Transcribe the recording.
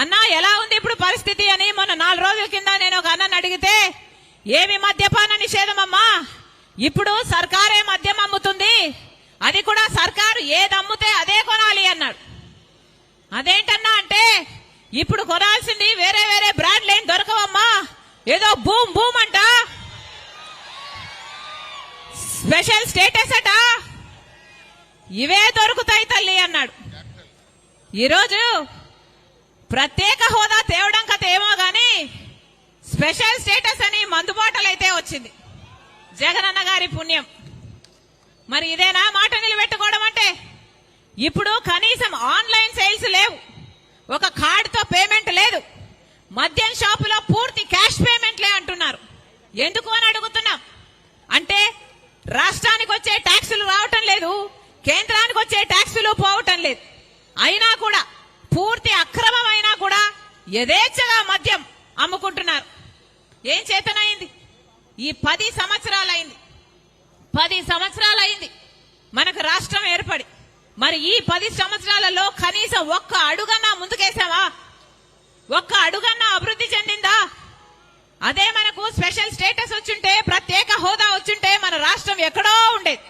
అన్నా ఎలా ఉంది ఇప్పుడు పరిస్థితి అని మొన్న నాలుగు రోజుల కింద నేను ఒక అన్నని అడిగితే ఏమి మద్యపాన నిషేధమమ్మా ఇప్పుడు సర్కారే మద్యం అమ్ముతుంది. అది కూడా సర్కారు ఏది అమ్ముతే అదే కొనాలి అన్నాడు. అదేంటన్నా అంటే ఇప్పుడు కొనాల్సింది వేరే వేరే బ్రాండ్లు ఏం దొరకవమ్మా? ఏదో భూమ్ భూమ్ అంట. స్పెషల్ స్టేటస్ అట. ఇవే దొరుకుతాయి తల్లి అన్నాడు. ఈరోజు ప్రత్యేక హోదా తేవడం కథ ఏమో గాని స్పెషల్ స్టేటస్ అని మందుబాటలైతే వచ్చింది. జగనన్న గారి పుణ్యం. మరి ఇదేనా మాట నిలబెట్టుకోవడం అంటే? ఇప్పుడు కనీసం ఆన్లైన్ సేల్స్ లేవు. ఒక కార్డుతో పేమెంట్ లేదు. మద్యం షాపులో పూర్తి క్యాష్ పేమెంట్లే అంటున్నారు. ఎందుకు అని అడుగుతున్నాం? అంటే రాష్ట్రానికి వచ్చే ట్యాక్సులు రావటం లేదు కేంద్రానికి వచ్చే ట్యాక్సులు పోవటం లేదు. అయినా కూడా పూర్తి అక్రమమైనా కూడా యథేచ్ఛగా మద్యం అమ్ముకుంటున్నారు. ఏం చేతనైంది? ఈ పది సంవత్సరాలైంది. పది సంవత్సరాలైంది. మనకు రాష్ట్రం ఏర్పడి. మరి ఈ పది సంవత్సరాలలో కనీసం ఒక్క అడుగన్నా ముందుకేసావా ఒక్క అడుగన్నా అభివృద్ధి చెందిందా? అదే మనకు స్పెషల్ స్టేటస్ వచ్చుంటే ప్రత్యేక హోదా వచ్చుంటే మన రాష్ట్రం ఎక్కడో ఉండేది.